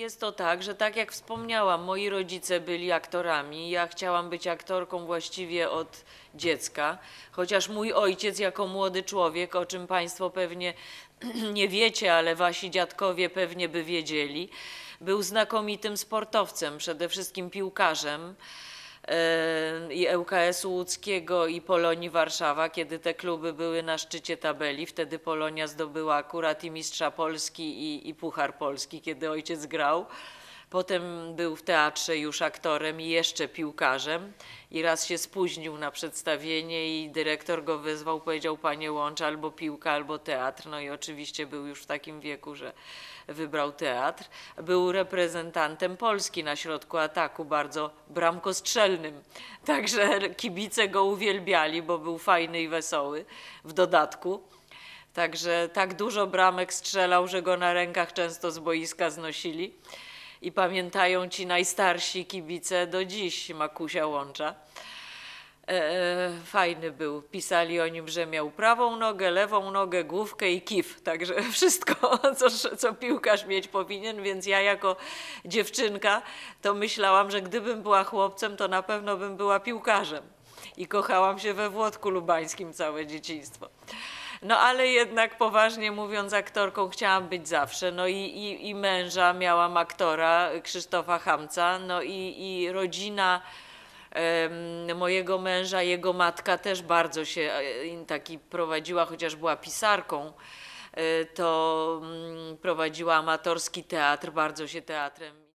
jest to tak, że tak jak wspomniałam, moi rodzice byli aktorami. Ja chciałam być aktorką właściwie od dziecka, chociaż mój ojciec jako młody człowiek, o czym Państwo pewnie nie wiecie, ale wasi dziadkowie pewnie by wiedzieli, był znakomitym sportowcem, przede wszystkim piłkarzem i ŁKS-u łódzkiego i Polonii Warszawa, kiedy te kluby były na szczycie tabeli. Wtedy Polonia zdobyła akurat i Mistrza Polski i, i Puchar Polski, kiedy ojciec grał. Potem był w teatrze już aktorem i jeszcze piłkarzem. I raz się spóźnił na przedstawienie i dyrektor go wezwał, powiedział panie łącz albo piłka, albo teatr. No i oczywiście był już w takim wieku, że wybrał teatr. Był reprezentantem Polski na środku ataku, bardzo bramkostrzelnym. Także kibice go uwielbiali, bo był fajny i wesoły w dodatku. Także tak dużo bramek strzelał, że go na rękach często z boiska znosili. I pamiętają ci najstarsi kibice do dziś Makusia Łącza. E, fajny był. Pisali o nim, że miał prawą nogę, lewą nogę, główkę i kif. Także wszystko, co, co piłkarz mieć powinien. Więc ja jako dziewczynka to myślałam, że gdybym była chłopcem, to na pewno bym była piłkarzem. I kochałam się we Włodku Lubańskim całe dzieciństwo. No ale jednak poważnie mówiąc, aktorką chciałam być zawsze. No i, i, i męża miałam aktora Krzysztofa Hamca, no i, i rodzina mojego męża, jego matka też bardzo się e, taki prowadziła, chociaż była pisarką, e, to mm, prowadziła amatorski teatr, bardzo się teatrem